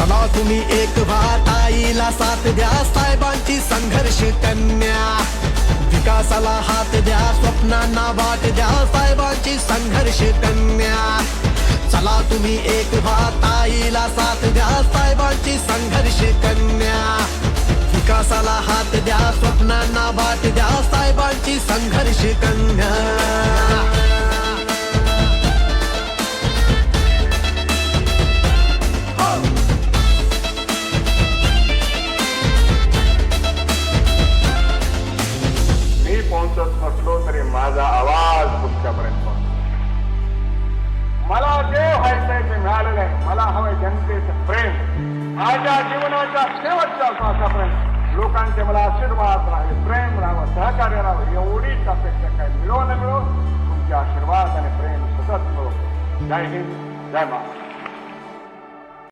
चला तुम्ही एक व्हा ताईला साथ द्या. साहेबांची संघर्ष कन्या. विकासाला हात द्या. स्वप्नांना वाट द्या. साहेबांची संघर्ष कन्या. चला तुम्ही एक व्हा ताईला साथ द्या. साहेबांची संघर्ष कन्या. विकासाला हात द्या. स्वप्नांना वाट द्या. साहेबांची संघर्ष कन्या. मी पोहोचत नसलो तरी माझा आवाज़ तुमच्यापर्यंत मला जे व्हायचंय ते मिळालेलं आहे. मला हवंय जनतेचं प्रेम. माझ्या जीवनाच्या शेवटच्या श्वासापर्यंत लोकांचे मला आशीर्वाद राहावे, प्रेम राहावं, सहकार्य राहावं. एवढीच अपेक्षा काय मिळो न मिळो, तुमचे आशीर्वाद आणि प्रेम सतत जय हिंद, जय महाराष्ट्र.